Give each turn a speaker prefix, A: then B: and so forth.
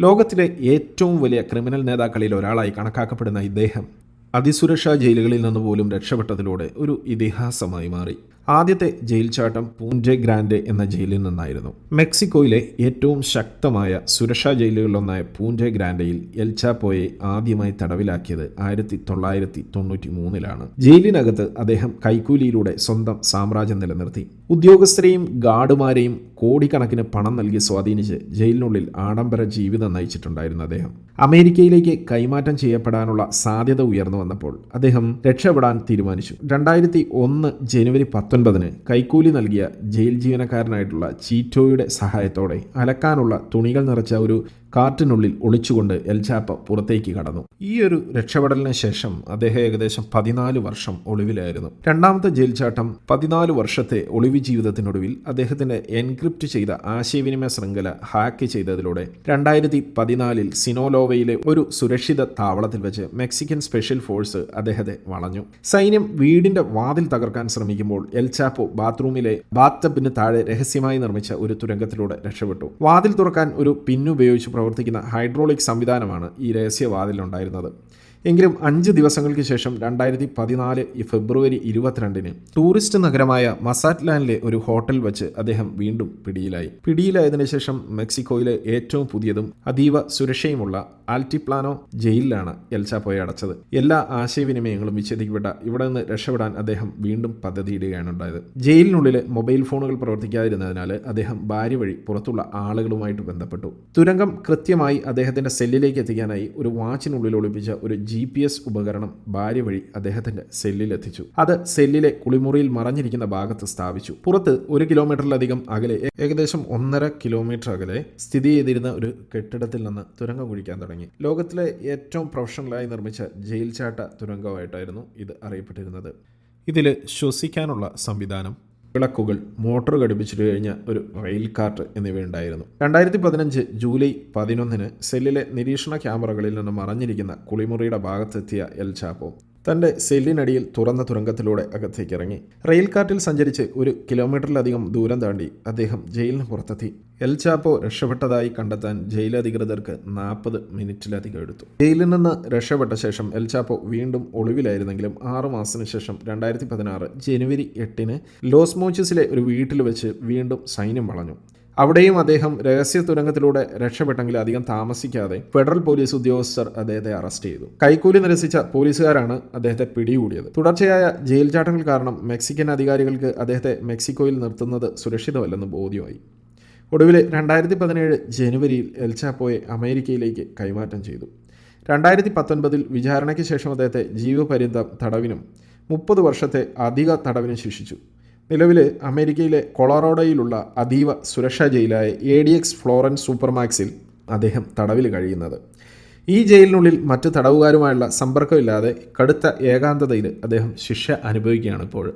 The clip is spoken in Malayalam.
A: ലോകത്തിലെ ഏറ്റവും വലിയ ക്രിമിനൽ നേതാക്കളിൽ ഒരാളായി കണക്കാക്കപ്പെടുന്ന ഇദ്ദേഹം അതിസുരക്ഷാ ജയിലുകളിൽ നിന്ന് പോലും രക്ഷപ്പെട്ടതിലൂടെ ഒരു ഇതിഹാസമായി മാറി. ആദ്യത്തെ ജയിൽ ചാട്ടം പൂഞ്ചെ ഗ്രാൻഡ് എന്ന ജയിലിൽ നിന്നായിരുന്നു. മെക്സിക്കോയിലെ ഏറ്റവും ശക്തമായ സുരക്ഷാ ജയിലുകളിലൊന്നായ പൂഞ്ചെ ഗ്രാൻഡയിൽ എൽചാപ്പോയെ ആദ്യമായി തടവിലാക്കിയത് ആയിരത്തി തൊള്ളായിരത്തി തൊണ്ണൂറ്റി മൂന്നിലാണ് ജയിലിനകത്ത് അദ്ദേഹം കൈക്കൂലിയിലൂടെ സ്വന്തം സാമ്രാജ്യം നിലനിർത്തി. ഉദ്യോഗസ്ഥരെയും ഗാർഡുമാരെയും കോടിക്കണക്കിന് പണം നൽകി സ്വാധീനിച്ച് ജയിലിനുള്ളിൽ ആഡംബര ജീവിതം നയിച്ചിട്ടുണ്ടായിരുന്നു അദ്ദേഹം. അമേരിക്കയിലേക്ക് കൈമാറ്റം ചെയ്യപ്പെടാനുള്ള സാധ്യത ഉയർന്നു വന്നപ്പോൾ അദ്ദേഹം രക്ഷപ്പെടാൻ തീരുമാനിച്ചു. രണ്ടായിരത്തി ഒന്ന് ജനുവരി പത്തൊൻപതിന് കൈക്കൂലി നൽകിയ ജയിൽ ജീവനക്കാരനായിട്ടുള്ള ചീറ്റോയുടെ സഹായത്തോടെ അലക്കാനുള്ള തുണികൾ നിറച്ച ഒരു കാറ്റിനുള്ളിൽ ഒളിച്ചുകൊണ്ട് എൽചാപ്പ പുറത്തേക്ക് കടന്നു. ഈ ഒരു രക്ഷപ്പെടലിന് ശേഷം അദ്ദേഹം ഏകദേശം പതിനാല് വർഷം ഒളിവിലായിരുന്നു. രണ്ടാമത്തെ ജയിൽ ചാട്ടം പതിനാല് വർഷത്തെ ഒളിവ് ജീവിതത്തിനൊടുവിൽ അദ്ദേഹത്തിന്റെ എൻക്രിപ്റ്റ് ചെയ്ത ആശയവിനിമയ ശൃംഖല ഹാക്ക് ചെയ്തതിലൂടെ രണ്ടായിരത്തി പതിനാലിൽ സിനോലോവയിലെ ഒരു സുരക്ഷിത താവളത്തിൽ വെച്ച് മെക്സിക്കൻ സ്പെഷ്യൽ ഫോഴ്സ് അദ്ദേഹത്തെ വളഞ്ഞു. സൈന്യം വീടിന്റെ വാതിൽ തകർക്കാൻ ശ്രമിക്കുമ്പോൾ എൽചാപ്പോ ബാത്റൂമിലെ ബാത്തബിന് താഴെ രഹസ്യമായി നിർമ്മിച്ച ഒരു തുരങ്കത്തിലൂടെ രക്ഷപ്പെട്ടു. വാതിൽ തുറക്കാൻ ഒരു പിന്നുപയോഗിച്ച് പ്രവർത്തിക്കുന്ന ഹൈഡ്രോളിക് സംവിധാനമാണ് ഈ രഹസ്യവാതിലുണ്ടായിരുന്നത് എങ്കിലും അഞ്ച് ദിവസങ്ങൾക്ക് ശേഷം രണ്ടായിരത്തി പതിനാല് ഫെബ്രുവരി ഇരുപത്തിരണ്ടിന് ടൂറിസ്റ്റ് നഗരമായ മസാറ്റ്ലാൻഡിലെ ഒരു ഹോട്ടൽ വച്ച് അദ്ദേഹം വീണ്ടും പിടിയിലായി. പിടിയിലായതിനു ശേഷം മെക്സിക്കോയിലെ ഏറ്റവും പുതിയതും അതീവ സുരക്ഷയുമുള്ള ആൽറ്റിപ്ലാനോ ജയിലിലാണ് എൽചാപ്പോയെ അടച്ചത്. എല്ലാ ആശയവിനിമയങ്ങളും വിച്ഛേദിക്കപ്പെട്ട ഇവിടെ നിന്ന് രക്ഷപ്പെടാൻ അദ്ദേഹം വീണ്ടും പദ്ധതിയിടുകയാണ് ഉണ്ടായത്. ജയിലിനുള്ളിൽ മൊബൈൽ ഫോണുകൾ പ്രവർത്തിക്കാതിരുന്നതിനാൽ അദ്ദേഹം ഭാര്യ വഴി പുറത്തുള്ള ആളുകളുമായിട്ട് ബന്ധപ്പെട്ടു. തുരങ്കം കൃത്യമായി അദ്ദേഹത്തിന്റെ സെല്ലിലേക്ക് എത്തിക്കാനായി ഒരു വാച്ചിനുള്ളിൽ ഒളിപ്പിച്ച ഒരു ജി ഉപകരണം ഭാര്യ വഴി അദ്ദേഹത്തിന്റെ സെല്ലിൽ എത്തിച്ചു. അത് സെല്ലിലെ കുളിമുറിയിൽ മറഞ്ഞിരിക്കുന്ന ഭാഗത്ത് സ്ഥാപിച്ചു. പുറത്ത് ഒരു കിലോമീറ്ററിലധികം അകലെ ഏകദേശം ഒന്നര കിലോമീറ്റർ അകലെ സ്ഥിതി ചെയ്തിരുന്ന ഒരു കെട്ടിടത്തിൽ നിന്ന് തുരങ്കം കുഴിക്കാൻ തുടങ്ങി. ലോകത്തിലെ ഏറ്റവും പ്രൊഫഷണലായി നിർമ്മിച്ച ജയിൽ ചാട്ട തുരങ്കമായിട്ടായിരുന്നു ഇത് അറിയപ്പെട്ടിരുന്നത്. ഇതിൽ ശ്വസിക്കാനുള്ള സംവിധാനം വിളക്കുകൾ മോട്ടോർ ഘടിപ്പിച്ചിട്ട് കഴിഞ്ഞ ഒരു റെയിൽ കാർട്ട് എന്നിവയുണ്ടായിരുന്നു. രണ്ടായിരത്തി പതിനഞ്ച് ജൂലൈ പതിനൊന്നിന് സെല്ലിലെ നിരീക്ഷണ ക്യാമറകളിൽ നിന്ന് മറഞ്ഞിരിക്കുന്ന കുളിമുറിയുടെ ഭാഗത്തെത്തിയ എൽ ചാപ്പോ തന്റെ സെല്ലിനടിയിൽ തുറന്ന തുരങ്കത്തിലൂടെ അകത്തേക്ക് ഇറങ്ങി റെയിൽ കാർട്ടിൽ സഞ്ചരിച്ച് ഒരു കിലോമീറ്ററിലധികം ദൂരം താണ്ടി അദ്ദേഹം ജയിലിന് പുറത്തെത്തി. എൽ ചാപ്പോ രക്ഷപ്പെട്ടതായി കണ്ടെത്താൻ ജയിലധികൃതർക്ക് നാൽപ്പത് മിനിറ്റിലധികം എടുത്തു. ജയിലിൽ നിന്ന് രക്ഷപ്പെട്ട ശേഷം എൽ ചാപ്പോ വീണ്ടും ഒളിവിലായിരുന്നെങ്കിലും ആറു മാസത്തിന് ശേഷം രണ്ടായിരത്തി പതിനാറ് ജനുവരി എട്ടിന് ലോസ് മോച്ചസിലെ ഒരു വീട്ടിൽ വെച്ച് വീണ്ടും സൈന്യം വളഞ്ഞു. അവിടെയും അദ്ദേഹം രഹസ്യ തുരങ്കത്തിലൂടെ രക്ഷപ്പെട്ടെങ്കിൽ അധികം താമസിക്കാതെ ഫെഡറൽ പോലീസ് ഉദ്യോഗസ്ഥർ അദ്ദേഹത്തെ അറസ്റ്റ് ചെയ്തു. കൈക്കൂലി നിരസിച്ച പോലീസുകാരാണ് അദ്ദേഹത്തെ പിടികൂടിയത്. തുടർച്ചയായ ജയിൽ ചാട്ടങ്ങൾ കാരണം മെക്സിക്കൻ അധികാരികൾക്ക് അദ്ദേഹത്തെ മെക്സിക്കോയിൽ നിർത്തുന്നത് സുരക്ഷിതമല്ലെന്ന് ബോധ്യമായി. ഒടുവിൽ രണ്ടായിരത്തി പതിനേഴ് ജനുവരിയിൽ എൽചാപ്പോയെ അമേരിക്കയിലേക്ക് കൈമാറ്റം ചെയ്തു. രണ്ടായിരത്തി പത്തൊൻപതിൽ വിചാരണയ്ക്ക് ശേഷം അദ്ദേഹത്തെ ജീവപര്യന്തം തടവിനും മുപ്പത് വർഷത്തെ അധിക തടവിനും ശിക്ഷിച്ചു. നിലവിൽ അമേരിക്കയിലെ കൊളറോഡോയിലുള്ള അതീവ സുരക്ഷാ ജയിലായ എ ഡി എക്സ് ഫ്ലോറൻസ് സൂപ്പർമാക്സിൽ അദ്ദേഹം തടവിൽ കഴിയുന്നത്. ഈ ജയിലിനുള്ളിൽ മറ്റ് തടവുകാരുമായുള്ള സമ്പർക്കമില്ലാതെ കടുത്ത ഏകാന്തതയിൽ അദ്ദേഹം ശിക്ഷ അനുഭവിക്കുകയാണ് ഇപ്പോൾ.